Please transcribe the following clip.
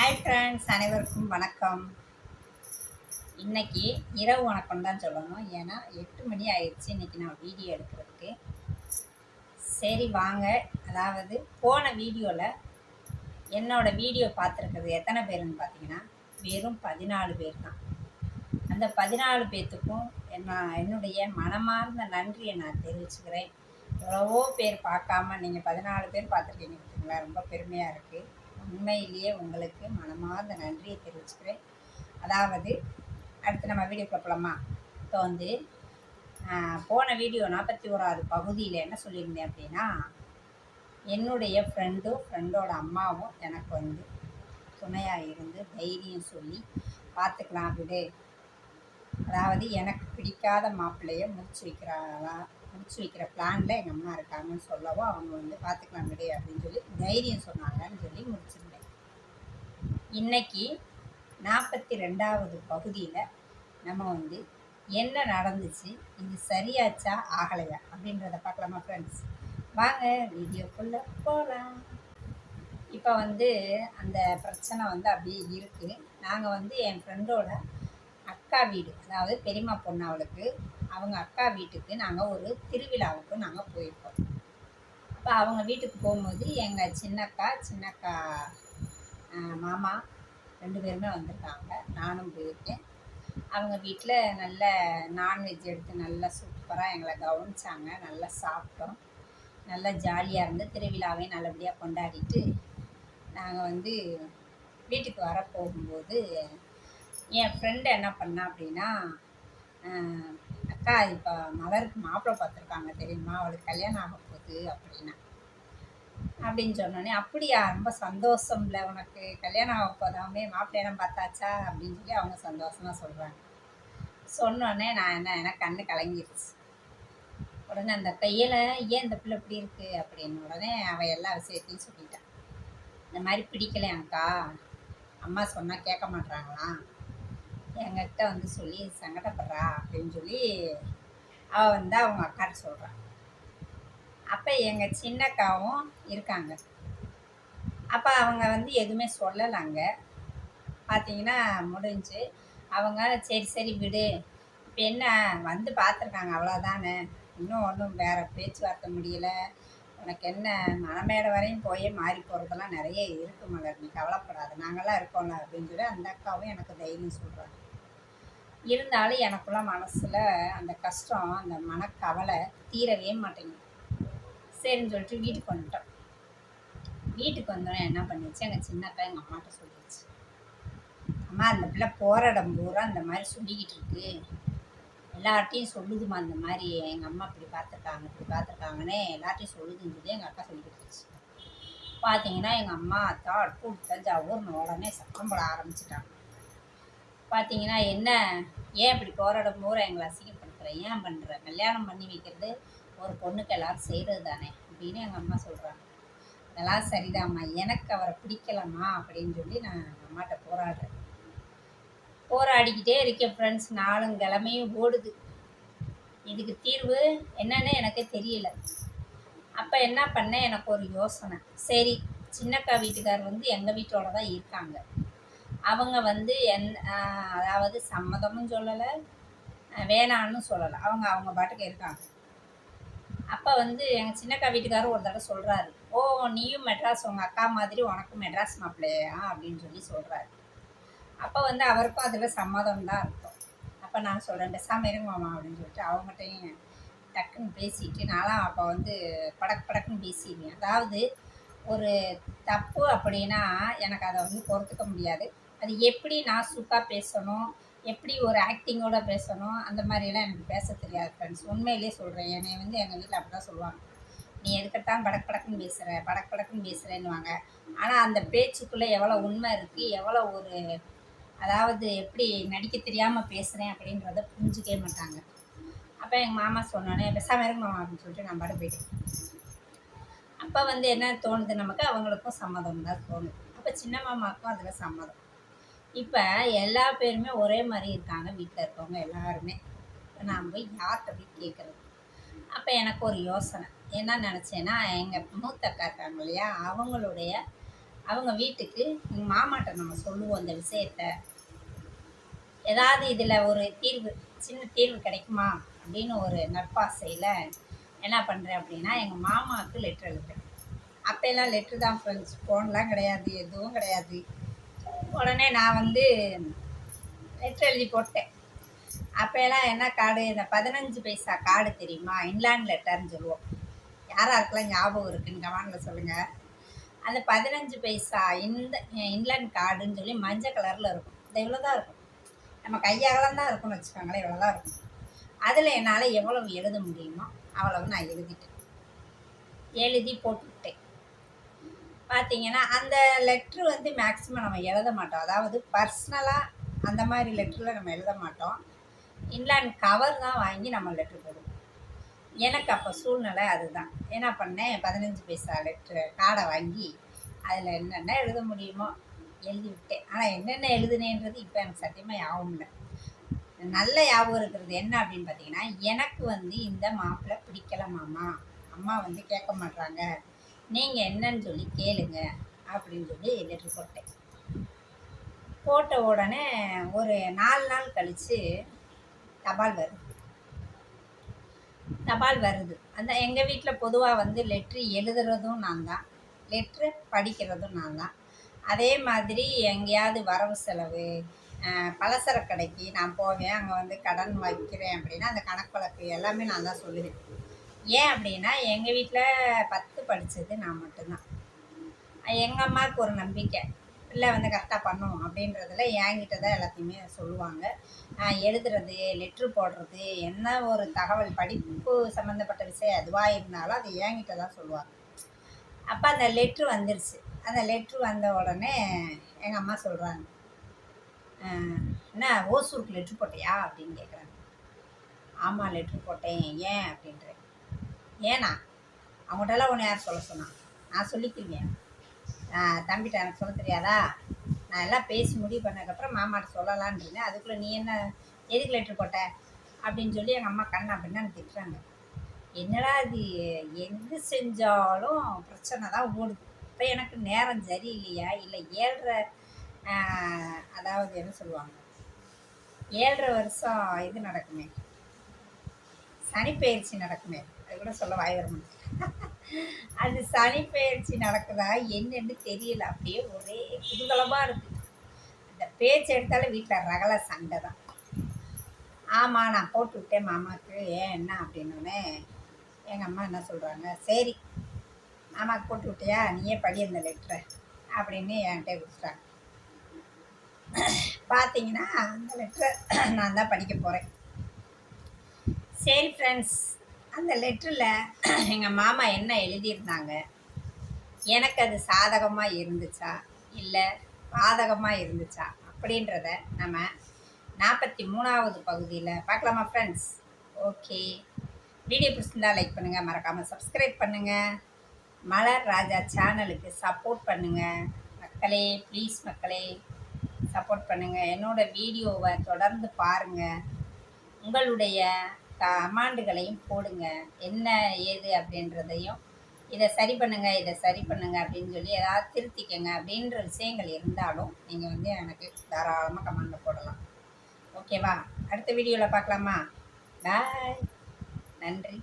Hi friends அனைவருக்கும் வணக்கம். இன்றைக்கி இரவு வணக்கம் தான் சொல்லணும். ஏன்னா எட்டு மணி ஆயிடுச்சு. இன்றைக்கி நான் வீடியோ எடுக்கிறதுக்கு. சரி வாங்க. அதாவது போன வீடியோவில் என்னோட வீடியோ பார்த்துருக்கிறது எத்தனை பேருன்னு பார்த்தீங்கன்னா வெறும் பதினாலு பேர் தான். அந்த பதினாலு பேர்த்துக்கும் என்ன என்னுடைய மனமார்ந்த நன்றியை நான் தெரிவிச்சுக்கிறேன். எவ்வளவோ பேர் பார்க்காம நீங்கள் பதினாலு பேர் பார்த்துருக்கீங்க பார்த்தீங்களா ரொம்ப பெருமையாக இருக்குது உண்மையிலேயே உங்களுக்கு மனமார்ந்த நன்றியை தெரிவிச்சுக்கிறேன். அதாவது அடுத்து நம்ம வீடியோ போகலாமா இப்போ வந்து போன வீடியோ நாற்பத்தி ஓராவது பகுதியில் என்ன சொல்லியிருந்தேன் அப்படின்னா என்னுடைய ஃப்ரெண்டும் ஃப்ரெண்டோட அம்மாவும் எனக்கு வந்து துணையாக இருந்து தைரியம் சொல்லி பார்த்துக்கலாம் விடு. அதாவது எனக்கு பிடிக்காத மாப்பிள்ளையை முடிச்சு வைக்கிறாளா முடிச்சு வைக்கிற பிளானில் எங்கள் அம்மா இருக்காங்கன்னு சொல்லவும் அவங்க வந்து பார்த்துக்கலாம் விடு அப்படின்னு சொல்லி தைரியம் சொன்னாங்கன்னு சொல்லி முடிச்சிருந்தேன். இன்னைக்கு நாற்பத்தி ரெண்டாவது பகுதியில் நம்ம வந்து என்ன நடந்துச்சு இது சரியாச்சா ஆகலையா அப்படின்றத பார்க்கலாமா ஃப்ரெண்ட்ஸ் வாங்க வீடியோக்குள்ளே போகலாம் இப்போ வந்து அந்த பிரச்சனை வந்து அப்படியே இருக்குது நாங்கள் வந்து என் ஃப்ரெண்டோட அக்கா வீடு அதாவது பெரியம்மா பொண்ணு அவளுக்கு அவங்க அக்கா வீட்டுக்கு நாங்கள் ஒரு திருவிழாவுக்கு நாங்கள் போயிருக்கோம். அப்போ அவங்க வீட்டுக்கு போகும்போது எங்கள் சின்னக்கா சின்னக்கா மாமா ரெண்டு பேருமே வந்திருக்காங்க. நானும் போயிருக்கேன். அவங்க வீட்டில் நல்ல நான்வெஜ் எடுத்து நல்லா சூப்பராக எங்களை கவனிச்சாங்க. நல்லா சாப்பிட்டோம். நல்லா ஜாலியாக இருந்து திருவிழாவையும் நல்லபடியாக கொண்டாடிட்டு நாங்கள் வந்து வீட்டுக்கு வர போகும்போது என் ஃப்ரெண்டு என்ன பண்ணா அப்படின்னா அக்கா இப்போ மதருக்கு மாப்பிள்ளை பார்த்துருக்காங்க தெரியுமா? அவளுக்கு கல்யாணம் ஆக போகுது அப்படின்னா. அப்படின்னு சொன்னோடனே அப்படியா? ரொம்ப சந்தோஷம்ல உனக்கு. கல்யாணம் ஆக போதாமே மாப்பிள்ளையெல்லாம் பார்த்தாச்சா? அப்படின்னு சொல்லி அவங்க சந்தோஷமாக சொல்கிறாங்க சொன்னோடனே நான் என்ன எனக்கு கண்ணு கலங்கிருச்சு. உடனே அந்த கையில் ஏன் இந்த பிள்ளை இப்படி இருக்குது அப்படின்னு உடனே அவள் எல்லா விஷயத்தையும் சொல்லிட்டான் இந்த மாதிரி பிடிக்கலையாங்க்கா? அம்மா சொன்னால் கேட்க மாட்றாங்களாம் என்கிட்ட வந்து சொல்லி சங்கடப்படுறா அப்படின்னு சொல்லி அவள் வந்து அவங்க அக்காட்ட சொல்கிறான் அப்போ எங்கள் சின்னக்காவும் இருக்காங்க. அப்போ அவங்க வந்து எதுவுமே சொல்லலைங்க பார்த்தீங்கன்னா முடிஞ்சு. அவங்க சரி சரி விடு. இப்போ என்ன வந்து பார்த்துருக்காங்க அவ்வளோதானே இன்னும் ஒன்றும் வேறு பேச்சுவார்த்தை முடியல. உனக்கு என்ன மனமேடை வரையும் போய் மாறி போகிறதெல்லாம் நிறைய இருக்கு மலர். நீ கவலைப்படாது. நாங்களாம் இருக்கோம்ல அப்படின்னு சொல்லி அந்த அக்காவும் எனக்கு தைரியம் சொல்கிறாங்க இருந்தாலும் எனக்குள்ள மனசில் அந்த கஷ்டம் அந்த மனக்கவலை தீரவே மாட்டேங்குது. சரின்னு சொல்லிட்டு வீட்டுக்கு வந்துட்டோம். வீட்டுக்கு வந்தோடனே என்ன பண்ணிச்சு எங்கள் சின்னக்கா எங்கள் அம்மாட்ட சொல்லிடுச்சு. அம்மா அந்த பிள்ளை போகிற இடம் பூரா அந்த மாதிரி சொல்லிக்கிட்டு இருக்கு. எல்லார்ட்டையும் சொல்லுதுமா இந்த மாதிரி எங்கள் அம்மா இப்படி பார்த்துருக்காங்க இப்படி பார்த்துருக்காங்கன்னு எல்லார்ட்டையும் சொல்லுதுன்னு சொல்லி எங்கள் அக்கா சொல்லி பார்த்தீங்கன்னா எங்கள் அம்மா அத்தா அடுப்பு விட்டா ஜவுர்னு உடனே சத்தம் போட ஆரம்பிச்சிட்டாங்க. பார்த்தீங்கன்னா என்ன? ஏன் இப்படி போகிற பூரா எங்களை அசிங்கப்படுத்துகிற ஏன் பண்ணுற கல்யாணம் பண்ணி வைக்கிறது ஒரு பொண்ணுக்கு எல்லாரும் செய்கிறது தானே? அப்படின்னு எங்கள் அம்மா சொல்கிறாங்க அதெல்லாம் சரிதாம்மா. எனக்கு அவரை பிடிக்கலம்மா அப்படின்னு சொல்லி நான் எங்கள் அம்மாட்ட போராடுறேன். போராடிக்கிட்டே இருக்கேன் ஃப்ரெண்ட்ஸ் நாளும் கிழமையும் ஓடுது. இதுக்கு தீர்வு என்னன்னு எனக்கு தெரியல. அப்போ என்ன பண்ணேன்? எனக்கு ஒரு யோசனை. சரி சின்னக்கா வீட்டுக்கார் வந்து எங்கள் வீட்டோட தான் இருக்காங்க. அவங்க வந்து என் அதாவது சம்மதமும் சொல்லலை வேணான்னு சொல்லலை. அவங்க அவங்க பாட்டுக்கு இருக்காங்க. அப்போ வந்து எங்கள் சின்னக்கா வீட்டுக்காரர் ஒரு தடவை சொல்கிறாரு ஓ நீயும் மெட்ராஸ் உங்கள் அக்கா மாதிரி உனக்கும் மெட்ராஸ் மாப்பிள்ளையா? அப்படின்னு சொல்லி சொல்கிறாரு அப்போ வந்து அவருக்கும் அதில் சம்மதம் தான் இருக்கும் அப்போ நான் சொல்கிறேன் பேசாம இருங்கம்மா அப்படின்னு சொல்லிட்டு அவங்ககிட்டையும் டக்குன்னு பேசிட்டு நான்லாம் அப்போ வந்து படக் படக்குன்னு பேசிடுவேன். அதாவது ஒரு தப்பு அப்படின்னா எனக்கு அதை வந்து பொறுத்துக்க முடியாது. அது எப்படி நான் சுக்காக பேசணும்? எப்படி ஒரு ஆக்டிங்கோட பேசணும்? அந்த மாதிரிலாம் எனக்கு பேச தெரியாது ஃப்ரெண்ட்ஸ் உண்மையிலேயே சொல்கிறேன் என்னை வந்து எங்கள் வீட்டில் அப்படி தான் சொல்லுவாங்க. நீ எதுக்கத்தான் படக் படக்குன்னு பேசுகிற படக் படக்குன்னு பேசுகிறேன்னுவாங்க ஆனால் அந்த பேச்சுக்குள்ளே எவ்வளோ உண்மை இருக்குது எவ்வளோ ஒரு அதாவது எப்படி நடிக்க தெரியாமல் பேசுகிறேன் அப்படின்றத புரிஞ்சுக்கவே மாட்டாங்க. அப்போ எங்கள் மாமா சொன்னோன்னே பெசாமல் இருக்கு மாமா அப்படின்னு சொல்லிட்டு நான் பாட்டு போயிட்டேன். அப்போ வந்து என்ன தோணுது நமக்கு? அவங்களுக்கும் சம்மதம் தான் தோணுது. அப்போ சின்ன மாமாவுக்கும் அதில் சம்மதம். இப்போ எல்லா பேருமே ஒரே மாதிரி இருக்காங்க வீட்டில் இருக்கவங்க எல்லாருமே. இப்போ நான் போய் யார்கிட்ட போய் கேட்குறது அப்போ எனக்கு ஒரு யோசனை. என்ன நினச்சேன்னா எங்கள் மூத்த அக்கா இருக்காங்க இல்லையா அவங்களுடைய அவங்க வீட்டுக்கு எங்கள் மாமாட்ட நம்ம சொல்லுவோம் இந்த விஷயத்த. ஏதாவது இதில் ஒரு தீர்வு சின்ன தீர்வு கிடைக்குமா? அப்படின்னு ஒரு நட்பாசையில் என்ன பண்ணுறேன் அப்படின்னா எங்கள் மாமாவுக்கு லெட்ரு எழுதுறேன் அப்போல்லாம் லெட்ரு தான் ஃப்ரெண்ட்ஸ் ஃபோன்லாம் கிடையாது எதுவும் கிடையாது. உடனே நான் வந்து லெட்டர் எழுதி போட்டேன். அப்போல்லாம் என்ன கார்டு? இந்த பதினஞ்சு பைசா கார்டு தெரியுமா? இன்லாண்ட் லெட்டர்னு சொல்லுவோம். யாராருக்கெல்லாம் ஞாபகம் இருக்குன்னு கமெண்டில் சொல்லுங்கள் அந்த பதினஞ்சு பைசா இந்த இன்லேண்ட் கார்டுன்னு சொல்லி மஞ்சள் கலரில் இருக்கும். இந்த இவ்வளோ தான் இருக்கும். நம்ம கையகலம் தான் இருக்கும்னு வச்சுக்கோங்களேன் இவ்வளோ தான் இருக்கும். அதில் என்னால் எவ்வளவு எழுத முடியுமோ அவ்வளவு நான் எழுதிட்டேன். எழுதி போட்டுவிட்டேன் பார்த்தீங்கன்னா அந்த லெட்ரு வந்து மேக்ஸிமம் நம்ம எழுத மாட்டோம். அதாவது பர்சனலாக அந்த மாதிரி லெட்டரில் நம்ம எழுத மாட்டோம். இன்லேண்ட் கவர் தான் வாங்கி நம்ம லெட்ரு போடுவோம். எனக்கு அப்போ சூழ்நிலை அதுதான். என்ன? பண்ணேன் பதினஞ்சு பைசா லெட்ரு கார்டை வாங்கி அதில் என்னென்ன எழுத முடியுமோ எழுதி விட்டேன். ஆனால் என்னென்ன எழுதுனேன்றது இப்போ எனக்கு சத்தியமாக ஞாபகம் இல்லை. நல்ல ஞாபகம் இருக்கிறது என்ன அப்படின்னு பார்த்தீங்கன்னா எனக்கு வந்து இந்த மாப்பிள்ளை பிடிக்கல மாமா. அம்மா வந்து கேட்க மாட்றாங்க. நீங்கள் என்னன்னு சொல்லி கேளுங்க அப்படின்னு சொல்லி லெட்ரு போட்டேன். போட்ட உடனே ஒரு நாலு நாள் கழித்து தபால் வருது தபால் வருது. அந்த எங்கள் வீட்டில் பொதுவாக வந்து லெட்ரு எழுதுறதும் நான் தான். லெட்ரு படிக்கிறதும் நான் தான். அதே மாதிரி எங்கேயாவது வரவு செலவு பலசரக் கடைக்கு நான் போவேன் அங்கே வந்து கடன் வைக்கிறேன் அப்படின்னா அந்த கணக்கு வழக்கு எல்லாமே நான் தான் சொல்லுவேன். ஏன் அப்படின்னா எங்கள் வீட்டில் பத்து படித்தது நான் மட்டும்தான். எங்கள் அம்மாவுக்கு ஒரு நம்பிக்கை. பிள்ளை வந்து கரெக்டாக பண்ணும் அப்படின்றதில் என்கிட்ட தான் எல்லாத்தையுமே சொல்லுவாங்க. நான் எழுதுறது லெட்ரு போடுறது என்ன ஒரு தகவல் படிப்பு சம்மந்தப்பட்ட விஷயம் எதுவாக இருந்தாலும் அது என்கிட்ட தான் சொல்லுவாங்க. அப்போ அந்த லெட்ரு வந்துருச்சு. அந்த லெட்ரு வந்த உடனே எங்கள் அம்மா சொல்கிறாங்க என்ன ஓசூருக்கு லெட்ரு போட்டியா? அப்படின்னு கேட்குறாங்க ஆமாம் லெட்ரு போட்டேன். ஏன்? அப்படின்றேன். ஏன்னா அவங்கள்ட்டலாம் உன்னை யார் சொல்ல சொன்னான் நான் சொல்லிக்குவேன் தம்பிட்ட எனக்கு சொல்ல தெரியாதா? நான் எல்லாம் பேசி முடிவு பண்ணதுக்கப்புறம் மாமாட்ட சொல்லலான் இருந்தேன். அதுக்குள்ளே நீ என்ன எதுக்கு லெட்ரு போட்ட? அப்படின்னு சொல்லி எங்கள் அம்மா கண்ணா அப்படின்னு எனக்கு திட்டுறாங்க. என்னடா இது? எது செஞ்சாலும் பிரச்சனை தான் ஓடுது. இப்போ எனக்கு நேரம் சரியில்லையா? இல்லை ஏழ்ரை அதாவது என்ன சொல்லுவாங்க? ஏழரை வருஷம் இது நடக்குமே. சனிப்பெயர்ச்சி நடக்குமே. அது கூட சொல்ல வாய் வர மாட்டேன் அது பயிற்சி நடக்குதா என்னன்னு தெரியல. அப்படியே ஒரே குதூகலமாக இருக்குது அந்த பேச்சு எடுத்தாலும் வீட்டில் ரகல சண்டை தான். ஆமாம் நான் போட்டு விட்டேன் மாமாவுக்கு ஏன் என்ன அப்படின்னோடனே எங்கள் அம்மா என்ன சொல்கிறாங்க சரி மாமாவுக்கு போட்டு விட்டியா நீயே படி அந்த லெட்டரை அப்படின்னு என்கிட்ட கொடுத்துட்டாங்க பார்த்தீங்கன்னா அந்த லெட்டரை நான் தான் படிக்க போகிறேன் சரி ஃப்ரெண்ட்ஸ் அந்த லெட்டரில் எங்கள் மாமா என்ன எழுதியிருந்தாங்க? எனக்கு அது சாதகமாக இருந்துச்சா? இல்லை பாதகமாக இருந்துச்சா? அப்படின்றத நம்ம நாற்பத்தி மூணாவது பகுதியில் பார்க்கலாமா ஃப்ரெண்ட்ஸ் ஓகே வீடியோ பிடிச்சிருந்தா லைக் பண்ணுங்கள் மறக்காமல் சப்ஸ்கிரைப் பண்ணுங்கள் மலர் ராஜா சேனலுக்கு சப்போர்ட் பண்ணுங்கள் மக்களே ப்ளீஸ் மக்களே சப்போர்ட் பண்ணுங்கள் என்னோடய வீடியோவை தொடர்ந்து பாருங்கள் உங்களுடைய கமாண்டுகளையும் போடுங்க. என்ன ஏது அப்படின்றதையும் இதை சரி பண்ணுங்கள் இதை சரி பண்ணுங்கள் அப்படின்னு சொல்லி ஏதாவது திருத்திக்கங்க அப்படின்ற விஷயங்கள் இருந்தாலும் நீங்கள் வந்து எனக்கு தாராளமாக கமெண்டில் போடலாம். ஓகேவா அடுத்த வீடியோவில் பார்க்கலாமா? பாய் நன்றி.